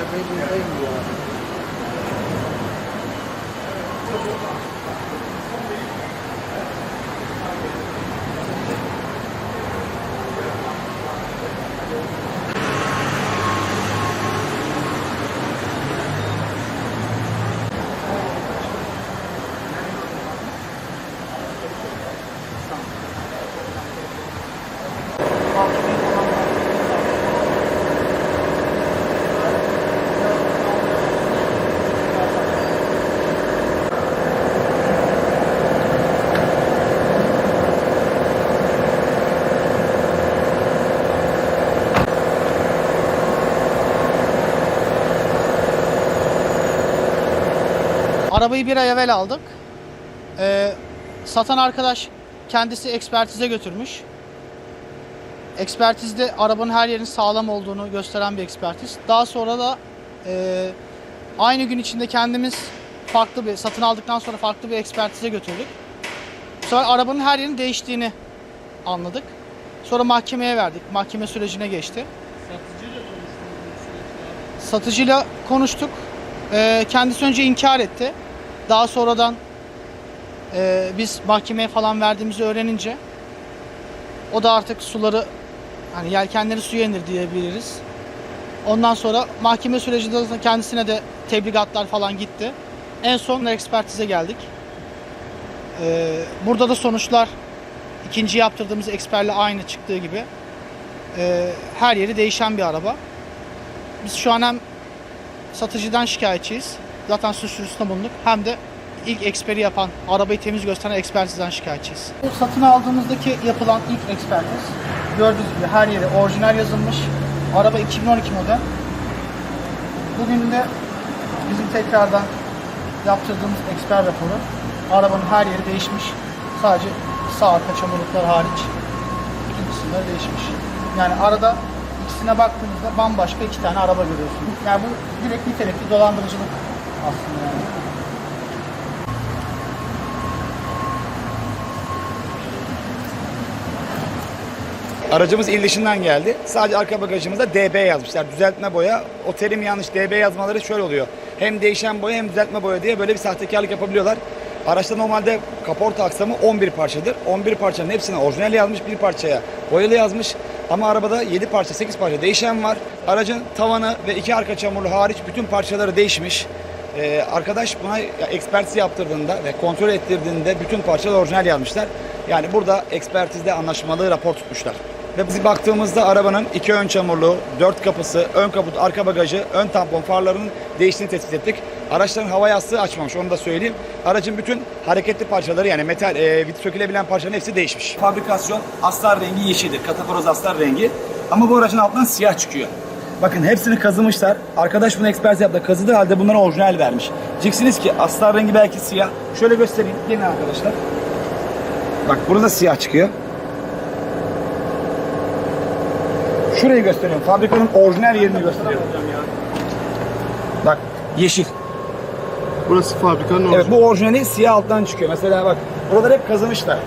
这飞机飞过。Arabayı bir ay evvel aldık. Ee, satan arkadaş kendisi ekspertize götürmüş. Ekspertizde arabanın her yerinin sağlam olduğunu gösteren bir ekspertiz. Daha sonra da e, aynı gün içinde kendimiz farklı bir satın aldıktan sonra farklı bir ekspertize götürdük. Sefer arabanın her yerinin değiştiğini anladık. Sonra mahkemeye verdik. Mahkeme sürecine geçti. Satıcıyla konuştuk. Ee, kendisi önce inkar etti. Daha sonradan e, biz mahkemeye falan verdiğimizi öğrenince o da artık suları hani yelkenleri suya indir diyebiliriz. Ondan sonra mahkeme sürecinde kendisine de tebligatlar falan gitti. En son ekspertize geldik. Ee, burada da sonuçlar ikinci yaptırdığımız eksperle aynı çıktığı gibi e, her yeri değişen bir araba. Biz şu an hem satıcıdan şikayetçiyiz. Zaten suç duyurusunda bulunduk. Hem de ilk eksperi yapan, arabayı temiz gösteren ekspertizden şikayetçiyiz. Satın aldığımızdaki yapılan ilk ekspertiz. Gördüğünüz gibi her yeri orijinal yazılmış. Araba 2012 model. Bugün de bizim tekrardan yaptırdığımız eksper raporu. Arabanın her yeri değişmiş. Sadece sağ arka çamurluklar hariç bütün kısımları değişmiş. Yani arada ikisine baktığınızda bambaşka iki tane araba görüyorsunuz. Yani bu direkt nitelikli dolandırıcılık aslında yani. Aracımız il dışından geldi. Sadece arka bagajımızda DB yazmışlar. Düzeltme boya. O terim yanlış. DB yazmaları şöyle oluyor. Hem değişen boya hem düzeltme boya diye böyle bir sahtekarlık yapabiliyorlar. Araçta normalde kaporta aksamı 11 parçadır. 11 parçanın hepsine orijinal yazmış, bir parçaya boyalı yazmış. Ama arabada 7 parça, 8 parça değişen var. Aracın tavanı ve iki arka çamurlu hariç bütün parçaları değişmiş. Ee, arkadaş buna ekspertiz yaptırdığında ve kontrol ettirdiğinde bütün parçalar orijinal yazmışlar. Yani burada ekspertizde anlaşmalı rapor tutmuşlar. Ve biz baktığımızda arabanın iki ön çamurluğu, dört kapısı, ön kaput, arka bagajı, ön tampon farlarının değiştiğini tespit ettik. Araçların hava yastığı açmamış onu da söyleyeyim. Aracın bütün hareketli parçaları yani metal, e, sökülebilen parçaların hepsi değişmiş. Fabrikasyon astar rengi yeşildir. Kataporoz astar rengi. Ama bu aracın altından siyah çıkıyor. Bakın hepsini kazımışlar. Arkadaş bunu ekspertiz yaptı. Kazıdığı halde bunlara orijinal vermiş. Diyeceksiniz ki astar rengi belki siyah. Şöyle göstereyim. Gelin arkadaşlar. Bak burada siyah çıkıyor. Şurayı gösteriyorum. Fabrikanın orijinal yerini gösteriyorum. Bak yeşil. Burası fabrikanın Evet bu orijinali siyah alttan çıkıyor. Mesela bak buraları hep kazımışlar.